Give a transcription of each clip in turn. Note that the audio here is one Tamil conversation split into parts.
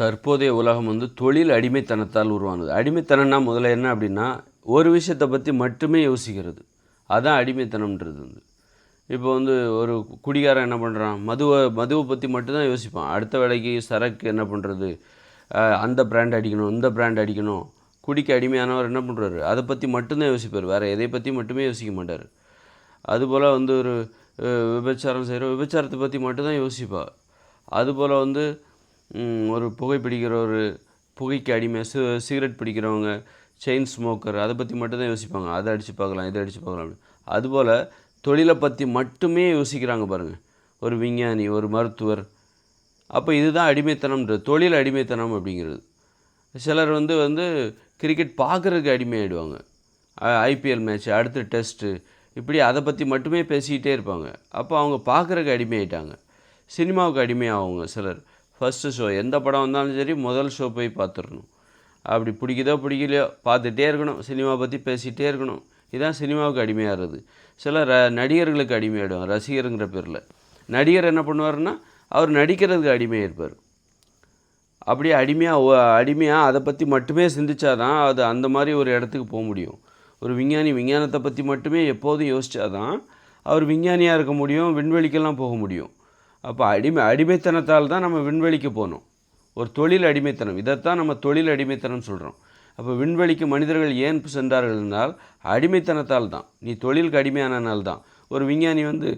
தற்போதைய உலகம் வந்து தொழில் அடிமைத்தனத்தால் உருவானது. அடிமைத்தனம்னா முதல்ல என்ன அப்படின்னா ஒரு விஷயத்தை பற்றி மட்டுமே யோசிக்கிறது. அதான் அடிமைத்தனம்ன்றது வந்து. இப்போ வந்து ஒரு குடிகாரன் என்ன பண்ணுறான் மதுவை மதுவை பற்றி மட்டும்தான் யோசிப்பான். அடுத்த வேலைக்கு சரக்கு என்ன பண்ணுறது அந்த பிராண்ட் அடிக்கணும் இந்த பிராண்ட் அடிக்கணும். குடிக்க அடிமையானவர் என்ன பண்ணுறாரு அதை பற்றி மட்டும்தான் யோசிப்பார். வேறு எதை பற்றி மட்டுமே யோசிக்க மாட்டார். அதுபோல் வந்து ஒரு விபச்சாரம் செய்கிற விபச்சாரத்தை பற்றி மட்டும்தான் யோசிப்பாள் அதுபோல் வந்து ஒரு புகை பிடிக்கிற ஒரு புகைக்கு அடிமை சி சிகரெட் பிடிக்கிறவங்க செயின் ஸ்மோக்கர் அதை பற்றி மட்டும்தான் யோசிப்பாங்க. அதை அடித்து பார்க்கலாம் இதை அடித்து பார்க்கலாம் அப்படின்னு. அதுபோல் தொழிலை பற்றி மட்டுமே யோசிக்கிறாங்க பாருங்கள் ஒரு விஞ்ஞானி ஒரு மருத்துவர். அப்போ இதுதான் அடிமைத்தனம்ன்றது தொழில் அடிமைத்தனம் அப்படிங்கிறது. சிலர் வந்து வந்து கிரிக்கெட் பார்க்குறதுக்கு அடிமையாயிடுவாங்க. ஐபிஎல் மேட்ச் அடுத்த டெஸ்ட்டு இப்படி அதை பற்றி மட்டுமே பேசிக்கிட்டே இருப்பாங்க. அப்போ அவங்க பார்க்குறதுக்கு அடிமையாயிட்டாங்க. சினிமாவுக்கு அடிமையாகுங்க சிலர். ஃபஸ்ட்டு ஷோ எந்த படம் வந்தாலும் சரி முதல் ஷோ போய் பார்த்துடணும். அப்படி பிடிக்குதோ பிடிக்கலையோ பார்த்துட்டே இருக்கணும். சினிமா பற்றி பேசிகிட்டே இருக்கணும். இதுதான் சினிமாவுக்கு அடிமையாகிறது. சில ர- நடிகர்களுக்கு அடிமையாகிடும் ரசிகருங்கிற பேரில். நடிகர் என்ன பண்ணுவாருன்னா அவர் நடிக்கிறதுக்கு அடிமையாயிருப்பார் அப்படியே அடிமையாக அடிமையாக அதை பற்றி மட்டுமே சிந்திச்சாதான் அது அந்த மாதிரி ஒரு இடத்துக்கு போக முடியும். ஒரு விஞ்ஞானி விஞ்ஞானத்தை பற்றி மட்டுமே எப்போதும் யோசித்தாதான் அவர் விஞ்ஞானியாக இருக்க முடியும் விண்வெளிக்கெல்லாம் போக முடியும். அப்போ அடிமை அடிமைத்தனத்தால் தான் நம்ம விண்வெளிக்கு போகணும். ஒரு தொழில் அடிமைத்தனம் இதைத்தான் நம்ம தொழில் அடிமைத்தனம் சொல்கிறோம் அப்போ விண்வெளிக்கு மனிதர்கள் ஏன் சென்றார்கள் என்றால் அடிமைத்தனத்தால் தான் நீ தொழிலுக்கு அடிமையானனால் தான் ஒரு விஞ்ஞானி வந்து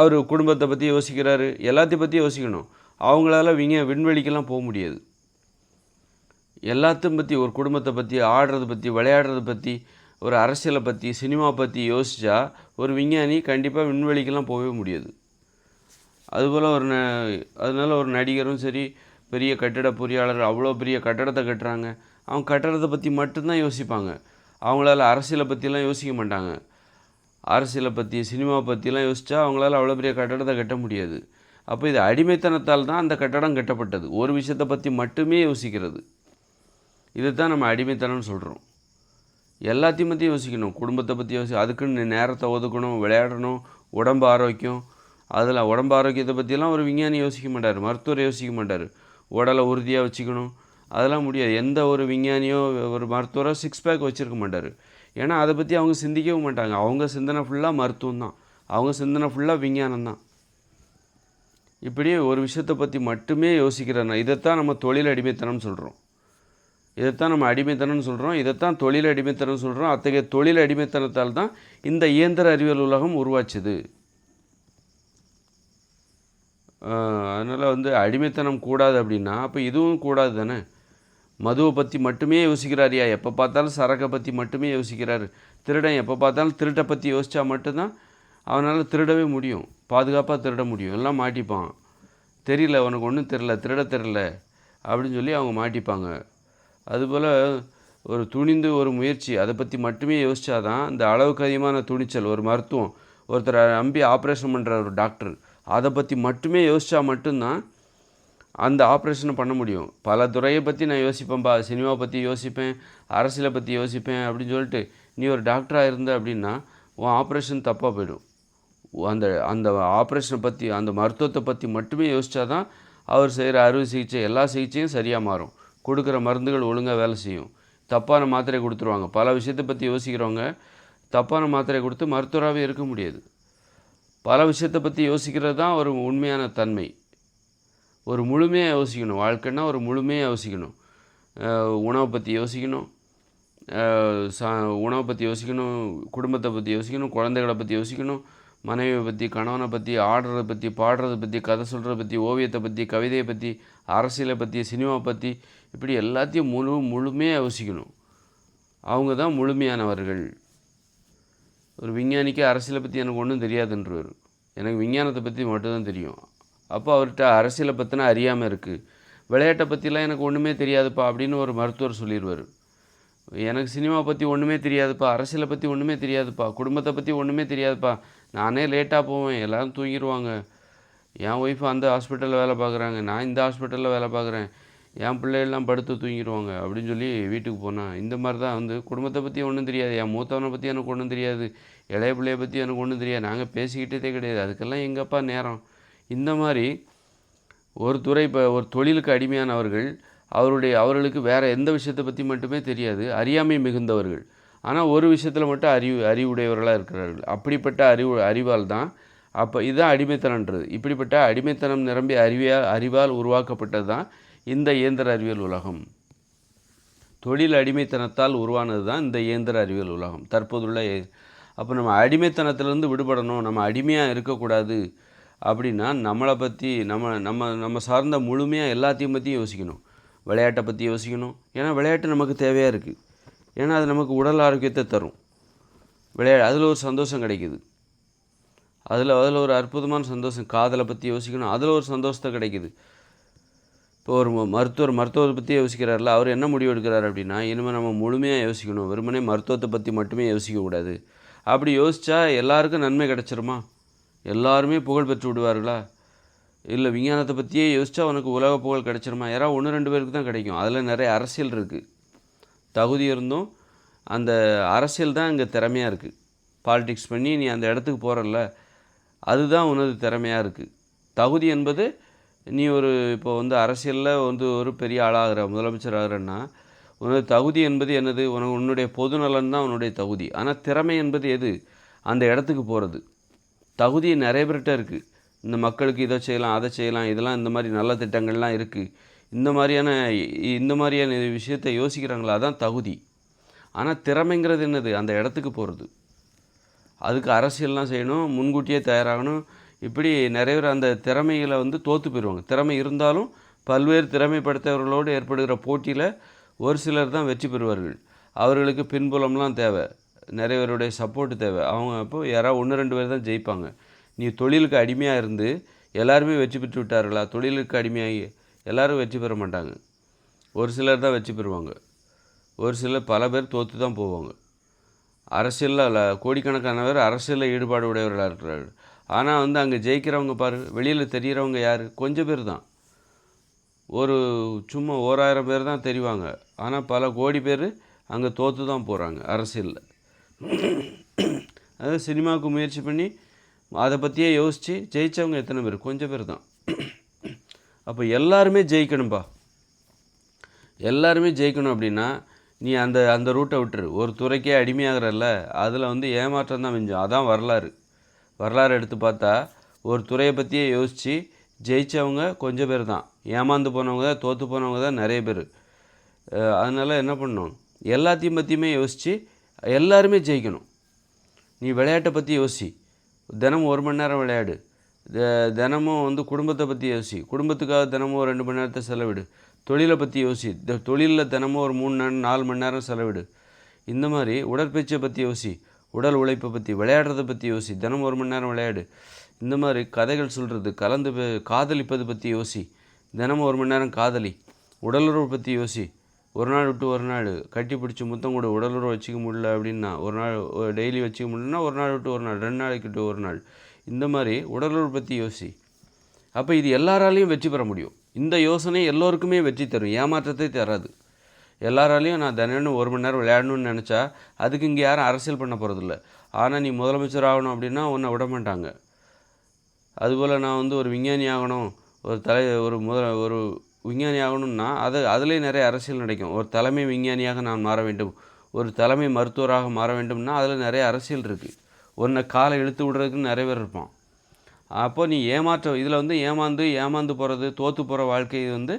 அவர் குடும்பத்தை பற்றி யோசிக்கிறாரு எல்லாத்தையும் பற்றி யோசிக்கணும். அவங்களால விஞ்ஞ விண்வெளிக்கெல்லாம் போக முடியாது. எல்லாத்தையும் பற்றி ஒரு குடும்பத்தை பற்றி ஆடுறதை பற்றி விளையாடுறதை பற்றி ஒரு அரசியலை பற்றி சினிமா பற்றி யோசித்தா ஒரு விஞ்ஞானி கண்டிப்பாக விண்வெளிக்கெல்லாம் போகவே முடியாது. அதுபோல் ஒரு ந அதனால ஒரு நடிகரும் சரி பெரிய கட்டிட பொறியாளர் அவ்வளோ பெரிய கட்டடத்தை கட்டுறாங்க. அவங்க கட்டடத்தை பற்றி மட்டும்தான் யோசிப்பாங்க. அவங்களால அரசியலை பற்றிலாம் யோசிக்க மாட்டாங்க. அரசியலை பற்றி சினிமா பற்றிலாம் யோசித்தா அவங்களால அவ்வளோ பெரிய கட்டடத்தை கட்ட முடியாது. அப்போ இது அடிமைத்தனத்தால் தான் அந்த கட்டடம் கட்டப்பட்டது. ஒரு விஷயத்தை பற்றி மட்டுமே யோசிக்கிறது. இதை தான் நம்ம அடிமைத்தனம்னு சொல்கிறோம் எல்லாத்தையும் பற்றி யோசிக்கணும். குடும்பத்தை பற்றி யோசி அதுக்குன்னு நேரத்தை ஒதுக்கணும் விளையாடணும் உடம்பு ஆரோக்கியம் அதில் உடம்பு ஆரோக்கியத்தை பற்றிலாம் ஒரு விஞ்ஞானி யோசிக்க மாட்டார் மருத்துவர் யோசிக்க மாட்டார். உடலை உறுதியாக வச்சுக்கணும். அதெல்லாம் முடியாது. எந்த ஒரு விஞ்ஞானியோ ஒரு மருத்துவரோ சிக்ஸ் பேக் வச்சுருக்க மாட்டார். ஏன்னா அதை பற்றி அவங்க சிந்திக்கவும் மாட்டாங்க. அவங்க சிந்தனை ஃபுல்லாக மருத்துவம் தான். அவங்க சிந்தனை ஃபுல்லாக விஞ்ஞானம் தான். இப்படி ஒரு விஷயத்தை பற்றி மட்டுமே யோசிக்கிறேன் இதைத்தான் நம்ம தொழில் அடிமைத்தனம் சொல்கிறோம் இதைத்தான் நம்ம அடிமைத்தனம்னு சொல்கிறோம் இதைத்தான் தொழில் அடிமைத்தனம் சொல்கிறோம் அத்தகைய தொழில் அடிமைத்தனத்தால் தான் இந்த இயந்திர அறிவியல் உலகம் உருவாச்சுது. அதனால் வந்து அடிமைத்தனம் கூடாது அப்படின்னா அப்போ இதுவும் கூடாது தானே? மதுவை பற்றி மட்டுமே யோசிக்கிறாரியா? எப்போ பார்த்தாலும் சரக்கை பற்றி மட்டுமே யோசிக்கிறாரு. திருடன் எப்போ பார்த்தாலும் திருட்டை பற்றி யோசித்தா மட்டும்தான் அவனால் திருடவே முடியும். பாதுகாப்பாக திருட முடியும். எல்லாம் மாட்டிப்பான். தெரியல உனக்கு ஒன்றும் தெரில திருட தெரில அப்படின்னு சொல்லி அவங்க மாட்டிப்பாங்க. அதுபோல் ஒரு துணிந்து ஒரு முயற்சி அதை பற்றி மட்டுமே யோசித்தாதான் இந்த அளவுக்கு அதிகமான துணிச்சல் ஒரு மருத்துவம் ஒருத்தரை நம்பி ஆப்ரேஷன் பண்ணுற ஒரு டாக்டர். அதை பற்றி மட்டுமே யோசித்தா மட்டும்தான் அந்த ஆப்ரேஷனை பண்ண முடியும். பல துறையை பற்றி நான் யோசிப்பேன்பா சினிமா பற்றி யோசிப்பேன் அரசியலை பற்றி யோசிப்பேன் அப்படின்னு சொல்லிட்டு நீ ஒரு டாக்டராக இருந்த அப்படின்னா உன் ஆப்ரேஷன் தப்பாக போயிடும். அந்த அந்த ஆப்ரேஷனை பற்றி அந்த மருத்துவத்தை பற்றி மட்டுமே யோசித்தா தான் அவர் செய்கிற அறுவை சிகிச்சை எல்லா சிகிச்சையும் சரியாக மாறும். கொடுக்குற மருந்துகள் ஒழுங்காக வேலை செய்யும். தப்பான மாத்திரை கொடுத்துருவாங்க. பல விஷயத்தை பற்றி யோசிக்கிறவங்க தப்பான மாத்திரை கொடுத்து மருத்துவராகவே இருக்க முடியாது. பல விஷயத்தை பற்றி யோசிக்கிறது தான் ஒரு உண்மையான தன்மை. ஒரு முழுமையாக யோசிக்கணும். வாழ்க்கைன்னா ஒரு முழுமையாக யோசிக்கணும். உணவை பற்றி யோசிக்கணும். சா உணவை பற்றி யோசிக்கணும். குடும்பத்தை பற்றி யோசிக்கணும். குழந்தைகளை பற்றி யோசிக்கணும். மனைவியை பற்றி கணவனை பற்றி ஆடுறதை பற்றி பாடுறதை பற்றி கதை சொல்கிறத பற்றி ஓவியத்தை பற்றி கவிதையை பற்றி அரசியலை பற்றி சினிமாவை பற்றி இப்படி எல்லாத்தையும் முழு முழுமையாக யோசிக்கணும். அவங்க தான் முழுமையானவர்கள். ஒரு விஞ்ஞானிக்கு அரசியலை பற்றி எனக்கு ஒன்றும் தெரியாதுன்றவர். எனக்கு விஞ்ஞானத்தை பற்றி மட்டும்தான் தெரியும். அப்போ அவர்கிட்ட அரசியலை பற்றினா அறியாமல் இருக்குது விளையாட்டை பற்றிலாம் எனக்கு ஒன்றுமே தெரியாதுப்பா அப்படின்னு ஒரு மருத்துவர் சொல்லிடுவார் எனக்கு சினிமா பற்றி ஒன்றுமே தெரியாதுப்பா. அரசியலை பற்றி ஒன்றுமே தெரியாதுப்பா. குடும்பத்தை பற்றி ஒன்றுமே தெரியாதுப்பா. நானே லேட்டாக போவேன். எல்லோரும் தூங்கிடுவாங்க என் ஒய்ஃப் அந்த ஹாஸ்பிட்டலில் வேலை பார்க்குறாங்க. நான் இந்த ஹாஸ்பிட்டலில் வேலை பார்க்குறேன். என் பிள்ளைகள்லாம் படுத்து தூங்கிடுவாங்க அப்படின்னு சொல்லி வீட்டுக்கு போனேன் இந்த மாதிரி தான் வந்து குடும்பத்தை பற்றி ஒன்றும் தெரியாது என் மூத்தவனை பற்றி எனக்கு ஒன்றும் தெரியாது இளைய பிள்ளைய பற்றி எனக்கு ஒன்றும் தெரியாது நாங்கள் பேசிக்கிட்டதே கிடையாது அதுக்கெல்லாம் எங்கப்பா நேரம்? இந்த மாதிரி ஒரு துறை இப்போ ஒரு தொழிலுக்கு அடிமையானவர்கள் அவருடைய அவர்களுக்கு வேறு எந்த விஷயத்தை பற்றி மட்டுமே தெரியாது அறியாமை மிகுந்தவர்கள். ஆனால் ஒரு விஷயத்தில் மட்டும் அறிவு அறிவுடையவர்களாக இருக்கிறார்கள். அப்படிப்பட்ட அறிவு அறிவால் தான் அப்போ இதுதான் அடிமைத்தனன்றது இப்படிப்பட்ட அடிமைத்தனம் நிரம்பி அறிவியால் அறிவால் உருவாக்கப்பட்டது தான் இந்த இயந்திர அறிவியல் உலகம். தொழில் அடிமைத்தனத்தால் உருவானது தான் இந்த இயந்திர அறிவியல் உலகம். தற்போதுள்ள அப்போ நம்ம அடிமைத்தனத்திலேருந்து விடுபடணும் நம்ம அடிமையாக இருக்கக்கூடாது அப்படின்னா நம்மளை பற்றி நம்ம நம்ம நம்ம சார்ந்த முழுமையாக எல்லாத்தையும் பற்றியும் யோசிக்கணும். விளையாட்டை பற்றி யோசிக்கணும். ஏன்னா விளையாட்டு நமக்கு தேவையாக இருக்குது ஏன்னா அது நமக்கு உடல் ஆரோக்கியத்தை தரும். விளையா அதில் ஒரு சந்தோஷம் கிடைக்குது. அதில் அதில் ஒரு அற்புதமான சந்தோஷம். காதலை பற்றி யோசிக்கணும். அதில் ஒரு சந்தோஷத்தை கிடைக்குது. இப்போ ஒரு ம- மருத்துவர் மருத்துவத்தை பற்றி யோசிக்கிறார்ல அவர் என்ன முடிவு எடுக்கிறார் அப்படின்னா இனிமேல் நம்ம முழுமையாக யோசிக்கணும் வெறுமனே மருத்துவத்தை பற்றி மட்டுமே யோசிக்கக்கூடாது அப்படி யோசித்தா எல்லாருக்கும் நன்மை கிடைச்சிருமா? எல்லாருமே புகழ் பெற்று விடுவார்களா? இல்லை விஞ்ஞானத்தை பற்றியே யோசித்தா உனக்கு உலக புகழ் கிடைச்சிருமா? யாராவது ஒன்று ரெண்டு பேருக்கு தான் கிடைக்கும். அதில் நிறைய அரசியல் இருக்குது தகுதி இருந்தும் அந்த அரசியல் தான் இங்கே திறமையாக இருக்குது பாலிடிக்ஸ் பண்ணி நீ அந்த இடத்துக்கு போகிறல்ல அதுதான் உனது திறமையாக இருக்குது தகுதி என்பது நீ ஒரு இப்போ வந்து அரசியலில் வந்து ஒரு பெரிய ஆளாகிற முதலமைச்சர் ஆகிறன்னா உனது தகுதி என்பது என்னது? உனக்கு உன்னுடைய பொது நலன் தான் உன்னுடைய தகுதி. ஆனால் திறமை என்பது எது? அந்த இடத்துக்கு போகிறது தகுதி நிறைய பேர்கிட்ட இருக்குது இந்த மக்களுக்கு இதை செய்யலாம் அதை செய்யலாம் இதெல்லாம் இந்த மாதிரி நல்ல திட்டங்கள்லாம் இருக்குது இந்த மாதிரியான இந்த மாதிரியான விஷயத்தை யோசிக்கிறாங்களா? அதான் தகுதி. ஆனால் திறமைங்கிறது என்னது? அந்த இடத்துக்கு போகிறது அதுக்கு அரசியல்லாம் செய்யணும் முன்கூட்டியே தயாராகணும். இப்படி நிறைய பேர் அந்த திறமைகளை வந்து தோற்று போயிடுவாங்க. திறமை இருந்தாலும் பல்வேறு திறமைப்படுத்தவர்களோடு ஏற்படுகிற போட்டியில் ஒரு சிலர் தான் வெற்றி பெறுவார்கள். அவர்களுக்கு பின்புலம்லாம் தேவை. நிறைய பேருடைய சப்போர்ட் தேவை. அவங்க அப்போ யாராவது ஒன்று ரெண்டு பேர் தான் ஜெயிப்பாங்க. நீ தொழிலுக்கு அடிமையாக இருந்து எல்லாருமே வெற்றி பெற்று விட்டார்களா? தொழிலுக்கு அடிமையாகி எல்லோரும் வெற்றி பெற மாட்டாங்க. ஒரு சிலர் தான் வெற்றி பெறுவாங்க. ஒரு சிலர் பல பேர் தோற்று தான் போவாங்க. அரசியலில் அல்ல கோடிக்கணக்கான பேர் அரசியலில் ஈடுபாடு உடையவர்களாக இருக்கிறார்கள். ஆனால் வந்து அங்கே ஜெயிக்கிறவங்க பாரு வெளியில் தெரிகிறவங்க யார்? கொஞ்சம் பேர் தான். ஒரு சும்மா ஓராயிரம் பேர் தான் தெரிவாங்க. ஆனால் பல கோடி பேர் அங்கே தோற்று தான் போகிறாங்க அரசியலில். அதாவது சினிமாவுக்கு முயற்சி பண்ணி அதை பற்றியே யோசித்து ஜெயித்தவங்க எத்தனை பேர்? கொஞ்சம் பேர் தான். அப்போ எல்லாருமே ஜெயிக்கணும்பா. எல்லாருமே ஜெயிக்கணும் அப்படின்னா நீ அந்த அந்த ரூட்டை விட்டுரு. ஒரு துறைக்கே அடிமையாகிறல்ல. அதில் வந்து ஏமாற்றம் தான் மிஞ்சம். அதான் வரலாறு. வரலாறு எடுத்து பார்த்தா ஒரு துறையை பற்றியே யோசித்து ஜெயித்தவங்க கொஞ்சம் பேர் தான். ஏமாந்து போனவங்க தான் தோற்று போனவங்க தான் நிறைய பேர். அதனால் என்ன பண்ணணும்? எல்லாத்தையும் பற்றியுமே யோசித்து எல்லாருமே ஜெயிக்கணும். நீ விளையாட்டை பற்றி யோசி. தினமும் ஒரு மணி நேரம் விளையாடு. த- தினமும் வந்து குடும்பத்தை பற்றி யோசி. குடும்பத்துக்காக தினமும் ஒரு ரெண்டு மணி நேரத்தை செலவிடு. தொழிலை பற்றி யோசி. தொழிலில் தினமும் ஒரு மூணு நேரம் நாலு மணி நேரம் செலவிடு. இந்த மாதிரி உடற்பயிற்சியை பற்றி யோசி. உடல் உழைப்பை பற்றி விளையாடுறதை பற்றி யோசி. தினமும் ஒரு மணி நேரம் விளையாடு. இந்த மாதிரி கதைகள் சொல்கிறது கலந்து காதலிப்பது பற்றி யோசி. தினமும் ஒரு மணி நேரம் காதலி. உடலுறவு பற்றி யோசி. ஒரு நாள் விட்டு ஒரு நாள் கட்டி பிடிச்சி முத்தம் கூட உடலுறவு வச்சுக்க முடியல அப்படின்னா ஒரு நாள் டெய்லி வச்சுக்க முடியலன்னா ஒரு நாள் விட்டு ஒரு நாள் ரெண்டு நாளைக்கு விட்டு ஒரு நாள். இந்த மாதிரி உடலுறவு பற்றி யோசி. அப்போ இது எல்லாராலையும் வெற்றி பெற முடியும். இந்த யோசனை எல்லோருக்குமே வெற்றி தரும். ஏமாற்றத்தை தராது. எல்லாராலையும் நான் தினம் ஒரு மணி நேரம் விளையாடணும்னு நினச்சா அதுக்கு இங்கே யாரும் அரசியல் பண்ண போகிறதில்ல ஆனால் நீ முதலமைச்சர் ஆகணும் அப்படின்னா உன்னை விட மாட்டாங்க. அதுபோல் நான் வந்து ஒரு விஞ்ஞானி ஆகணும் ஒரு தலை ஒரு முதல ஒரு விஞ்ஞானி ஆகணும்னா அது அதுலேயே நிறைய அரசியல் நடக்கும். ஒரு தலைமை விஞ்ஞானியாக நான் மாற வேண்டும் ஒரு தலைமை மருத்துவராக மாற வேண்டும்னா அதில் நிறைய அரசியல் இருக்குது உன்னை காலை இழுத்து விடுறதுக்குன்னு நிறைய பேர் இருப்பான். அப்போ நீ ஏமாற்ற இதில் வந்து ஏமாந்து ஏமாந்து போகிறது தோற்று போகிற வாழ்க்கை வந்து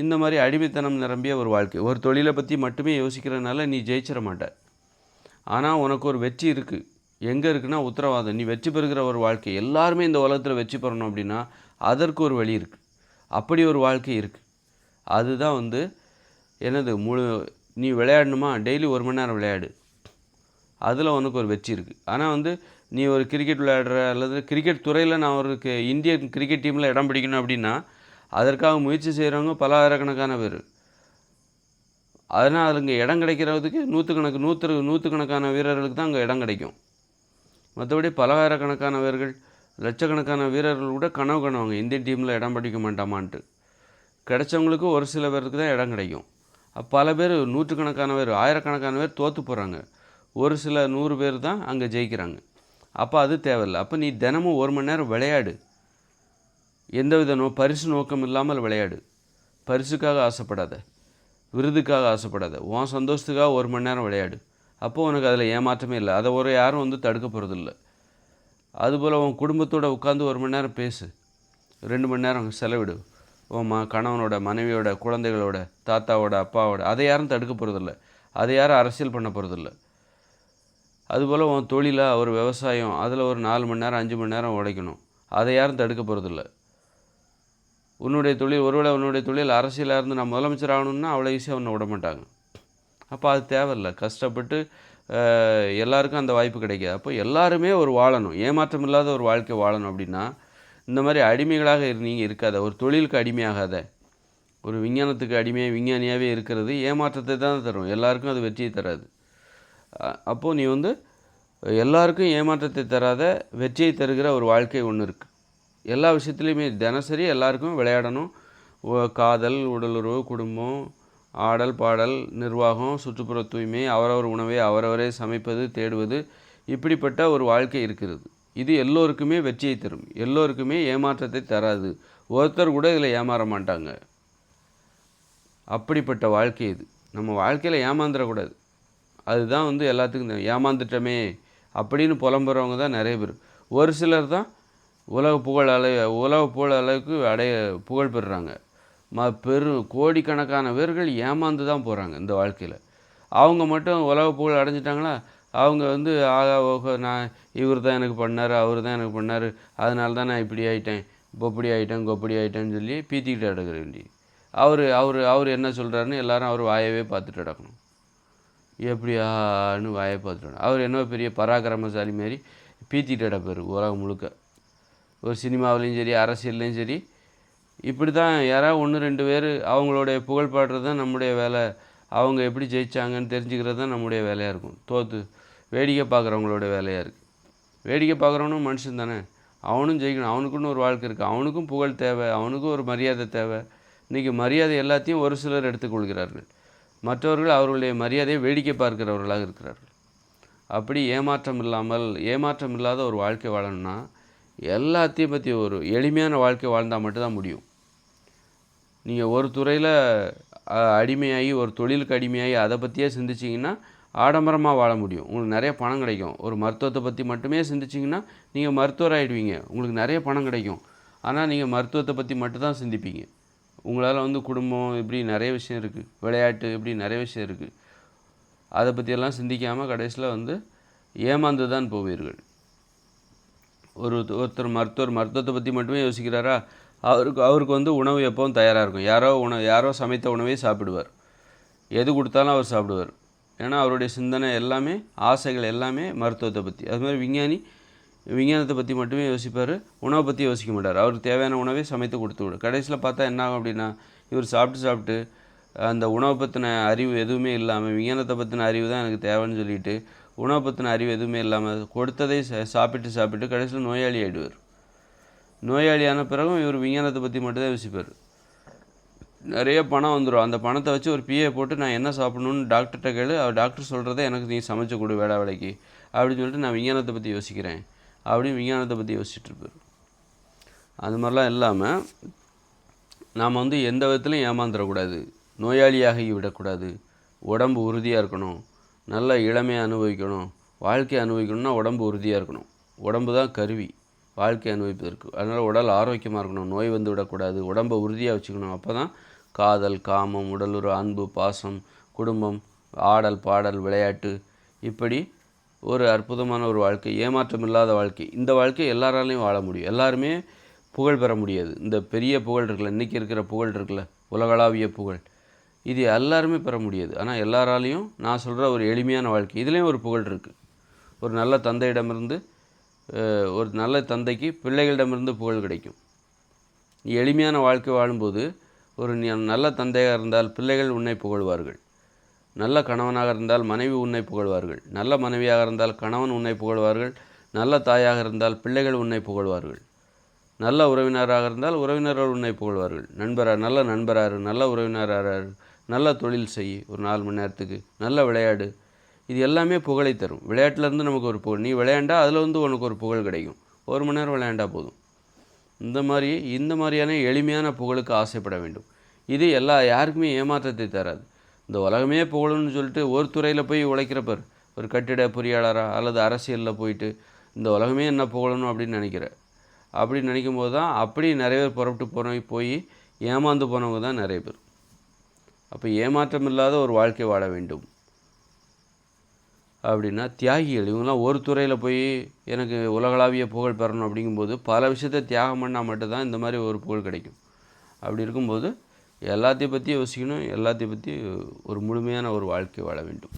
இந்த மாதிரி அடிமைத்தனம் நிரம்பிய ஒரு வாழ்க்கை. ஒரு தொழிலை பற்றி மட்டுமே யோசிக்கிறனால நீ ஜெயிச்சிட மாட்ட. ஆனால் உனக்கு ஒரு வெற்றி இருக்குது எங்கே இருக்குன்னா உத்தரவாதம். நீ வெற்றி பெறுகிற ஒரு வாழ்க்கை. எல்லாருமே இந்த உலகத்தில் வெற்றி பெறணும் அப்படின்னா அதற்கு ஒரு வழி இருக்குது அப்படி ஒரு வாழ்க்கை இருக்குது அதுதான் வந்து என்னது முழு நீ விளையாடணுமா? டெய்லி ஒரு மணி நேரம் விளையாடு. அதில் உனக்கு ஒரு வெற்றி இருக்குது ஆனால் வந்து நீ ஒரு கிரிக்கெட் விளையாடுற அல்லது கிரிக்கெட் துறையில் நான் ஒரு இந்தியன் கிரிக்கெட் டீமில் இடம் பிடிக்கணும் அப்படின்னா அதற்காக முயற்சி செய்கிறவங்க பல ஆயிரக்கணக்கான பேர். அதனால் அதுங்க இடம் கிடைக்கிறதுக்கு நூற்றுக்கணக்கு நூற்று நூற்றுக்கணக்கான வீரர்களுக்கு தான் அங்கே இடம் கிடைக்கும். மற்றபடி பலவாயிரக்கணக்கான வீரர்கள் லட்சக்கணக்கான வீரர்கள் கூட கனவு கணவங்க இந்திய டீமில் இடம் படிக்க மாட்டாமான்ட்டு. கிடைச்சவங்களுக்கு ஒரு சில பேருக்கு தான் இடம் கிடைக்கும். பல பேர் நூற்றுக்கணக்கான பேர் ஆயிரக்கணக்கான பேர் தோற்று போகிறாங்க ஒரு சில நூறு பேர் தான் அங்கே ஜெயிக்கிறாங்க. அப்போ அது தேவையில்லை. அப்போ நீ தினமும் ஒரு மணி நேரம் விளையாடு. எந்தவித நோ பரிசு நோக்கம் இல்லாமல் விளையாடு. பரிசுக்காக ஆசைப்படாத விருதுக்காக ஆசைப்படாத உன் சந்தோஷத்துக்காக ஒரு மணி நேரம் விளையாடு. அப்போது உனக்கு அதில் ஏமாற்றமே இல்லை. அதை ஒரு யாரும் வந்து தடுக்க போகிறதில்ல அதுபோல் உன் குடும்பத்தோட உட்காந்து ஒரு மணி நேரம் பேசு. ரெண்டு மணி நேரம் செலவிடு. உன் ம கணவனோட மனைவியோட குழந்தைகளோட தாத்தாவோட அப்பாவோட அதை யாரும் தடுக்க போகிறதில்ல அதை யாரும் அரசியல் பண்ண போகிறதில்ல அதுபோல் உன் தொழிலாக ஒரு விவசாயம் அதில் ஒரு நாலு மணி நேரம் அஞ்சு மணி நேரம் உழைக்கணும். அதை யாரும் தடுக்க போகிறதில்ல உன்னுடைய தொழில் ஒருவேளை உன்னுடைய தொழில் அரசியலாக இருந்து நான் முதலமைச்சர் ஆகணும்னா அவ்வளோ ஈஸியாக உன்னை விட மாட்டாங்க. அப்போ அது தேவையில்லை. கஷ்டப்பட்டு எல்லாருக்கும் அந்த வாய்ப்பு கிடைக்காது. அப்போ எல்லாருமே ஒரு வாழணும். ஏமாற்றம் இல்லாத ஒரு வாழ்க்கை வாழணும் அப்படின்னா இந்த மாதிரி அடிமைகளாக நீங்கள் இருக்காத. ஒரு தொழிலுக்கு அடிமையாகாத. ஒரு விஞ்ஞானத்துக்கு அடிமையாக விஞ்ஞானியாகவே இருக்கிறது ஏமாற்றத்தை தான் தரும். எல்லாருக்கும் அது வெற்றியை தராது. அப்போது நீ வந்து எல்லாருக்கும் ஏமாற்றத்தை தராத வெற்றியை தருகிற ஒரு வாழ்க்கை ஒன்று இருக்குது எல்லா விஷயத்துலையுமே தினசரி எல்லாருக்கும் விளையாடணும். காதல் உடலுறவு குடும்பம் ஆடல் பாடல் நிர்வாகம் சுற்றுப்புற தூய்மை அவரவர் உணவை அவரவரே சமைப்பது தேடுவது இப்படிப்பட்ட ஒரு வாழ்க்கை இருக்கிறது. இது எல்லோருக்குமே வெற்றியை தரும். எல்லோருக்குமே ஏமாற்றத்தை தராது. ஒருத்தர் கூட இதில் ஏமாற மாட்டாங்க. அப்படிப்பட்ட வாழ்க்கை இது. நம்ம வாழ்க்கையில் ஏமாந்துடக்கூடாது அதுதான் வந்து எல்லாத்துக்கும் ஏமாந்துட்டோமே அப்படின்னு புலம்புறவங்க தான் நிறைய பேர். ஒரு சிலர் தான் உலக புகழ் அளவு உலக புகழ் அளவுக்கு அடைய புகழ் பெறுறாங்க. ம பெரும் கோடிக்கணக்கான பேர்கள் ஏமாந்து தான் போகிறாங்க இந்த வாழ்க்கையில். அவங்க மட்டும் உலக புகழ் அடைஞ்சிட்டாங்களா? அவங்க வந்து ஆகா ஓஹோ நான் இவர் தான் எனக்கு பண்ணார் அவர் தான் எனக்கு பண்ணார் அதனால தான் நான் இப்படி ஆகிட்டேன் பொப்படி ஆயிட்டேன் கொப்படி ஆயிட்டேன்னு சொல்லி பீத்திக்கிட்டு அடக்க வேண்டி அவர் அவர் அவர் என்ன சொல்கிறாருன்னு எல்லாரும் அவர் வாயவே பார்த்துட்டு நடக்கணும். எப்படியான்னு வாயை பார்த்துட்டு அவர் என்ன பெரிய பராக்கிரமசாலி மாரி பீத்திட்டு அடப்பார் உலகம் முழுக்க. ஒரு சினிமாவிலையும் சரி அரசியல்லையும் சரி இப்படி தான் யாராவது ஒன்று ரெண்டு பேர் அவங்களுடைய புகழ் பாடுறது தான் நம்முடைய வேலை. அவங்க எப்படி ஜெயிச்சாங்கன்னு தெரிஞ்சுக்கிறது தான் நம்முடைய வேலையாக இருக்கும். தோற்று வேடிக்கை பார்க்குறவங்களோட வேலையாக இருக்குது வேடிக்கை பார்க்குறவனும் மனுஷன் தானே. அவனும் ஜெயிக்கணும். அவனுக்குன்னு ஒரு வாழ்க்கை இருக்குது அவனுக்கும் புகழ் தேவை. அவனுக்கும் ஒரு மரியாதை தேவை. இன்றைக்கி மரியாதை எல்லாத்தையும் ஒரு சிலர் எடுத்துக்கொள்கிறார்கள் மற்றவர்கள் அவர்களுடைய மரியாதையை வேடிக்கை பார்க்கிறவர்களாக இருக்கிறார்கள். அப்படி ஏமாற்றம் இல்லாமல் ஏமாற்றம் இல்லாத ஒரு வாழ்க்கை வாழணும்னா எல்லாத்தையும் பற்றி ஒரு எளிமையான வாழ்க்கை வாழ்ந்தால் மட்டும்தான் முடியும். நீங்கள் ஒரு துறையில் அடிமையாகி ஒரு தொழிலுக்கு அடிமையாகி அதை பற்றியே சிந்திச்சிங்கன்னா ஆடம்பரமாக வாழ முடியும். உங்களுக்கு நிறைய பணம் கிடைக்கும். ஒரு மருத்துவத்தை பற்றி மட்டுமே சிந்திச்சிங்கன்னா நீங்கள் மருத்துவர் ஆகிடுவீங்க உங்களுக்கு நிறைய பணம் கிடைக்கும். ஆனால் நீங்கள் மருத்துவத்தை பற்றி மட்டும்தான் சிந்திப்பீங்க. உங்களால் வந்து குடும்பம் இப்படி நிறைய விஷயம் இருக்குது விளையாட்டு இப்படி நிறைய விஷயம் இருக்குது அதை பற்றியெல்லாம் சிந்திக்காமல் கடைசியில் வந்து ஏமாந்து தான் போவீர்கள். ஒரு ஒருத்தர் மருத்துவர் மருத்துவத்தை பற்றி மட்டுமே யோசிக்கிறாரா? அவருக்கு அவருக்கு வந்து உணவு எப்பவும் தயாராக இருக்கும். யாரோ உணவு யாரோ சமைத்த உணவே சாப்பிடுவார். எது கொடுத்தாலும் அவர் சாப்பிடுவார். ஏன்னா அவருடைய சிந்தனை எல்லாமே ஆசைகள் எல்லாமே மருத்துவத்தை பற்றி அது மாதிரி விஞ்ஞானி விஞ்ஞானத்தை பற்றி மட்டுமே யோசிப்பார். உணவை பற்றி யோசிக்க மாட்டார். அவருக்கு தேவையான உணவை சமைத்து கொடுத்து விடும் கடைசியில் பார்த்தா என்ன ஆகும் அப்படின்னா இவர் சாப்பிட்டு சாப்பிட்டு அந்த உணவை பற்றின அறிவு எதுவுமே இல்லாமல் விஞ்ஞானத்தை பற்றின அறிவு தான் எனக்கு தேவைன்னு சொல்லிட்டு உணவை பற்றின அறிவு எதுவுமே இல்லாமல் கொடுத்ததை சாப்பிட்டு சாப்பிட்டு கடைசியில் நோயாளி ஆகிடுவார் நோயாளியான பிறகும் இவர் விஞ்ஞானத்தை பற்றி மட்டும்தான் யோசிப்பார். நிறைய பணம் வந்துடும் அந்த பணத்தை வச்சு ஒரு பிஏ போட்டு நான் என்ன சாப்பிடணும்னு டாக்டர்கிட்ட கேளு. அவர் டாக்டர் சொல்கிறத எனக்கு நீ சமைச்சு கொடு வேலை வேலைக்கு. அப்படின்னு சொல்லிட்டு நான் விஞ்ஞானத்தை பற்றி யோசிக்கிறேன். அப்படின்னு விஞ்ஞானத்தை பற்றி யோசிச்சுட்டு இருப்பார். அது மாதிரிலாம் இல்லாமல் நாம் வந்து எந்த விதத்துலையும் ஏமாந்துடக்கூடாது. நோயாளியாகி விடக்கூடாது. உடம்பு உறுதியாக இருக்கணும். நல்ல இளமையை அனுபவிக்கணும். வாழ்க்கையை அனுபவிக்கணும்னா உடம்பு உறுதியாக இருக்கணும். உடம்பு தான் கருவி. வாழ்க்கை அனுபவிப்பதற்கு. அதனால் உடல் ஆரோக்கியமாக இருக்கணும். நோய் வந்து விடக்கூடாது. உடம்பை உறுதியாக வச்சுக்கணும். அப்போ தான் காதல் காமம் உடலுறு அன்பு பாசம் குடும்பம் ஆடல் பாடல் விளையாட்டு இப்படி ஒரு அற்புதமான ஒரு வாழ்க்கை ஏமாற்றம் இல்லாத வாழ்க்கை. இந்த வாழ்க்கை எல்லாராலையும் வாழ முடியும். எல்லாருமே புகழ் பெற முடியாது. இந்த பெரிய புகழ் இருக்குல்ல இன்றைக்கி இருக்கிற புகழ் இருக்குல்ல உலகளாவிய புகழ். இது எல்லாருமே பெற முடியாது. ஆனால் எல்லாராலையும் நான் சொல்கிற ஒரு எளிமையான வாழ்க்கை. இதுலேயும் ஒரு புகழ் இருக்குது ஒரு நல்ல தந்தையிடமிருந்து ஒரு நல்ல தந்தைக்கு பிள்ளைகளிடமிருந்து புகழ் கிடைக்கும். நீ எளிமையான வாழ்க்கை வாழும்போது ஒரு நல்ல தந்தையாக இருந்தால் பிள்ளைகள் உன்னை புகழ்வார்கள். நல்ல கணவனாக இருந்தால் மனைவி உன்னை புகழ்வார்கள். நல்ல மனைவியாக இருந்தால் கணவன் உன்னை புகழ்வார்கள். நல்ல தாயாக இருந்தால் பிள்ளைகள் உன்னை புகழ்வார்கள். நல்ல உறவினராக இருந்தால் உறவினர்கள் உன்னை புகழ்வார்கள். நண்பராக நல்ல நண்பராக நல்ல உறவினராக நல்ல தொழில் செய் ஒரு நாலு மணி நேரத்துக்கு. நல்ல விளையாடு. இது எல்லாமே புகழை தரும். விளையாட்டுலேருந்து நமக்கு ஒரு புகழ். நீ விளையாண்டா அதில் வந்து உனக்கு ஒரு புகழ் கிடைக்கும். ஒரு மணி நேரம் விளையாண்டா போதும். இந்த மாதிரி இந்த மாதிரியான எளிமையான புகழுக்கு ஆசைப்பட வேண்டும். இது எல்லா யாருக்குமே ஏமாற்றத்தை தராது. இந்த உலகமே புகழும்னு சொல்லிட்டு ஒரு துறையில் போய் உழைக்கிறப்பர் ஒரு கட்டிட பொறியாளராக அல்லது அரசியலில் போயிட்டு இந்த உலகமே என்ன புகழணும் அப்படின்னு நினைக்கிற? அப்படி நினைக்கும் போது தான் அப்படி நிறைய பேர் புறப்பட்டு போன போய் ஏமாந்து போனவங்க தான் நிறைய பேர். அப்போ ஏமாற்றம் இல்லாத ஒரு வாழ்க்கை வாழ வேண்டும். அப்படின்னா தியாகிகள் இவங்கெல்லாம் ஒரு துறையில் போய் எனக்கு உலகளாவிய புகழ் பெறணும் அப்படிங்கும்போது பல விஷயத்தை தியாகம் பண்ணால் மட்டும்தான் இந்த மாதிரி ஒரு புகழ் கிடைக்கும். அப்படி இருக்கும்போது எல்லாத்தையும் பற்றி யோசிக்கணும் எல்லாத்தையும் பற்றி ஒரு முழுமையான ஒரு வாழ்க்கை வாழ வேண்டும்.